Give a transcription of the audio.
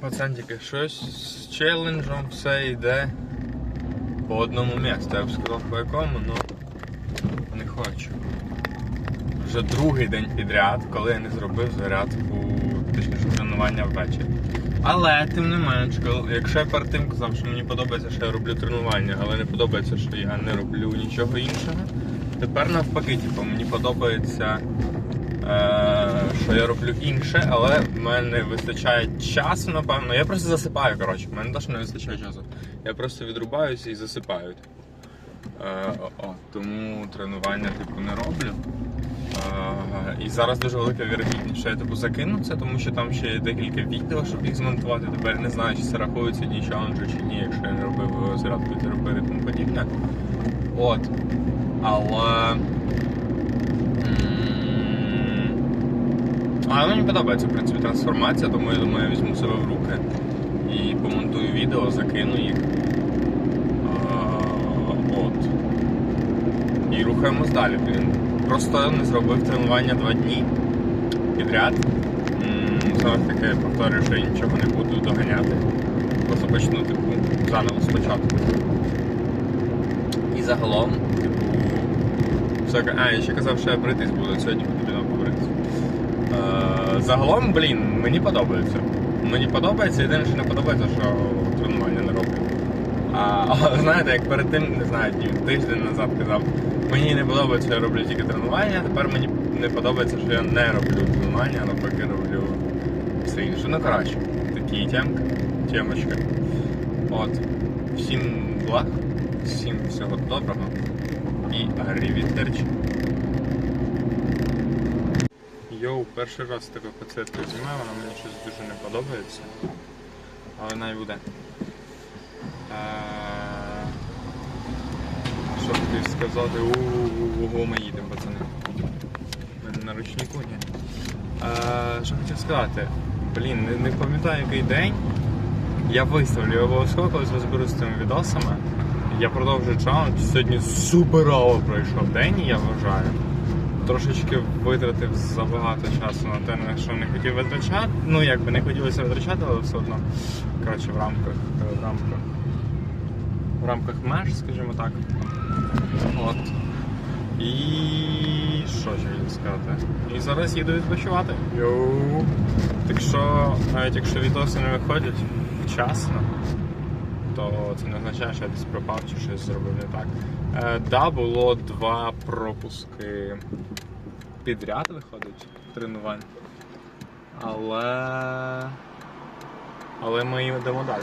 Пацантики, щось з челенджем все йде по одному місту. Я б сказав по якому, але не хочу. Вже другий день підряд, коли я не зробив зарядку, точніше тренування ввечері. Але тим не менш, якщо я перед тим казав, що мені подобається, що я роблю тренування, але не подобається, що я не роблю нічого іншого. Тепер навпаки, типу, мені подобається, що я роблю інше, але в мене вистачає часу, напевно. Я просто засипаю, коротше, в мене теж не вистачає часу. Я просто відрубаюся і засипаю. Е, о, тому тренування типу не роблю. Е, і зараз дуже велика вірогідність, що я типу закину це, тому що там ще є декілька відео, щоб їх змонтувати. Тепер не знаю, чи це рахується дні челенджу чи ні, якщо я не робив е, зарядку терапії і тому подібне. От. Але. Але мені подобається, в принципі, трансформація, тому я думаю, я візьму себе в руки і помонтую відео, закину їх. От. І рухаємось далі, блін. Просто не зробив тренування два дні підряд. Знову ж повторюю, що я нічого не буду доганяти. Просто почну типу заново спочатку. І загалом, типу, все, а, я ще казав, що я бритись буду, сьогодні. Е, загалом, блін, мені подобається. Мені подобається, єдине, що не подобається, що тренування не роблю. А, але знаєте, як перед тим, не знаю, тиждень назад казав, мені не подобається, що я роблю тільки тренування, тепер мені не подобається, що я не роблю тренування, а навпаки роблю все інше. Ну коротше, такі темки, темочка. От. Всім благ, всім всього доброго і гаррівітерчі. Йоу, перший раз тебе пацетку знімаю, вона мені щось дуже не подобається. Але най буде. Е, Що хотів сказати? У-у-у, ми їдемо, пацани. Мене на ручнику ні. Е, Що хотів сказати? Блін, не, пам'ятаю який день. Я виставлю обов'язково, колись розберусь з цими відосами. Я продовжую челендж. Сьогодні суперово пройшов день, я вважаю. Трошечки витратив забагато часу на те, на що не хотів витрачати. Ну, якби не хотілося витрачати, але все одно. Коротше, в рамках, в рамках, в рамках меж, скажімо так. От. І що ще хотів сказати? І зараз їду відпочивати. Йоу. Так що, навіть якщо відоси не виходять вчасно, то це не означає, що я десь пропав чи щось зробив не так. Е, да, було два пропуски підряд виходить тренувань. Але. Але ми йдемо далі.